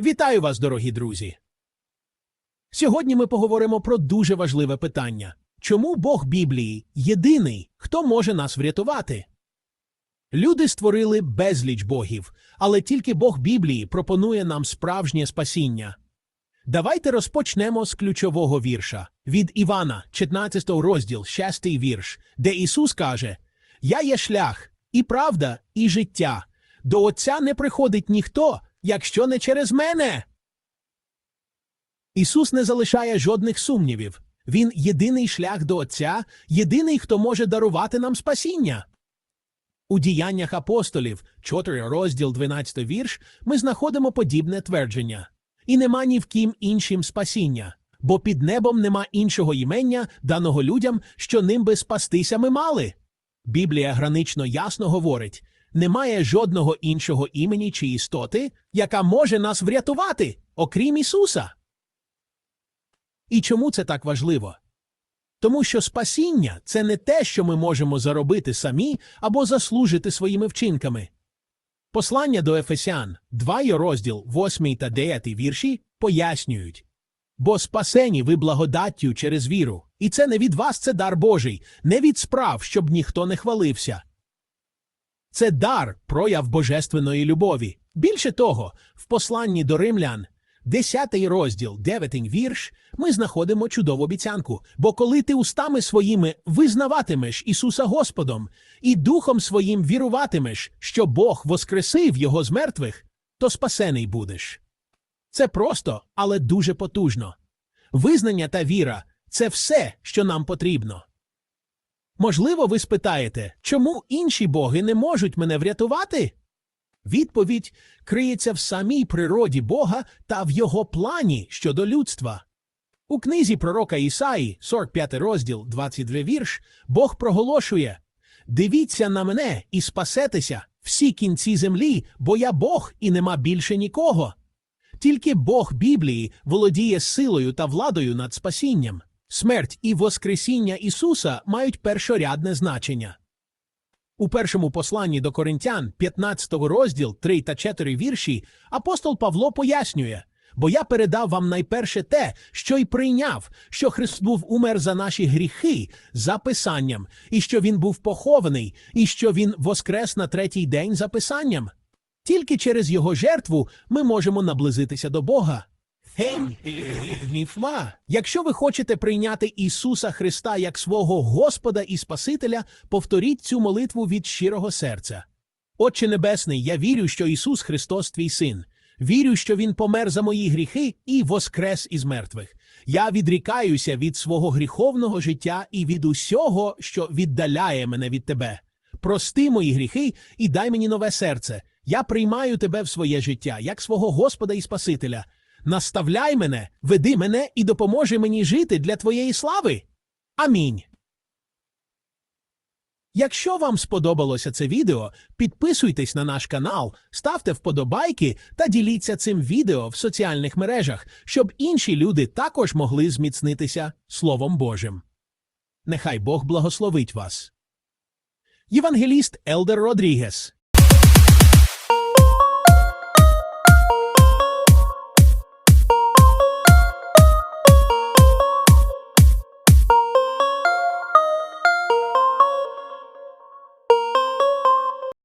Вітаю вас, дорогі друзі! Сьогодні ми поговоримо про дуже важливе питання. Чому Бог Біблії єдиний, хто може нас врятувати? Люди створили безліч богів, але тільки Бог Біблії пропонує нам справжнє спасіння. Давайте розпочнемо з ключового вірша від Івана, 14 розділ, 6 вірш, де Ісус каже: Я є шлях, і правда, і життя. До Отця не приходить ніхто, якщо не через мене. Ісус не залишає жодних сумнівів. Він єдиний шлях до Отця, єдиний, хто може дарувати нам спасіння. У діяннях апостолів, 4 розділ 12 вірш, ми знаходимо подібне твердження. І нема ні в ким іншим спасіння, бо під небом нема іншого імення, даного людям, що ним би спастися ми мали. Біблія гранично ясно говорить, немає жодного іншого імені чи істоти, яка може нас врятувати, окрім Ісуса. І чому це так важливо? Тому що спасіння це не те, що ми можемо заробити самі або заслужити своїми вчинками. Послання до Ефесян, 2 розділ, 8 та 9 вірші пояснюють. Бо спасені ви благодаттю через віру, і це не від вас, це дар Божий, не від справ, щоб ніхто не хвалився. Це дар, прояв божественної любові. Більше того, в посланні до римлян, 10 розділ, 9 вірш, ми знаходимо чудову обіцянку. Бо коли ти устами своїми визнаватимеш Ісуса Господом і духом своїм віруватимеш, що Бог воскресив Його з мертвих, то спасений будеш. Це просто, але дуже потужно. Визнання та віра це все, що нам потрібно. Можливо, ви спитаєте, чому інші боги не можуть мене врятувати? Відповідь криється в самій природі Бога та в його плані щодо людства. У книзі пророка Ісаї, 45 розділ, 22 вірш, Бог проголошує Дивіться на мене і спасетеся, всі кінці землі, бо я Бог і нема більше нікого. Тільки Бог Біблії володіє силою та владою над спасінням. Смерть і Воскресіння Ісуса мають першорядне значення. У першому посланні до Коринтян, 15 розділ, 3 та 4 вірші, апостол Павло пояснює, бо я передав вам найперше те, що й прийняв, що Христос був умер за наші гріхи, за Писанням, і що Він був похований, і що Він воскрес на третій день за Писанням. Тільки через Його жертву ми можемо наблизитися до Бога. Гніфма. Якщо ви хочете прийняти Ісуса Христа як свого Господа і Спасителя, повторіть цю молитву від щирого серця. Отче Небесний, я вірю, що Ісус Христос твій Син. Вірю, що Він помер за мої гріхи і воскрес із мертвих. Я відрікаюся від свого гріховного життя і від усього, що віддаляє мене від тебе. Прости мої гріхи і дай мені нове серце. Я приймаю тебе в своє життя, як свого Господа і Спасителя. Наставляй мене, веди мене і допоможи мені жити для твоєї слави. Амінь. Якщо вам сподобалося це відео, підписуйтесь на наш канал, ставте вподобайки та діліться цим відео в соціальних мережах, щоб інші люди також могли зміцнитися Словом Божим. Нехай Бог благословить вас. Євангеліст Елдер Родрігес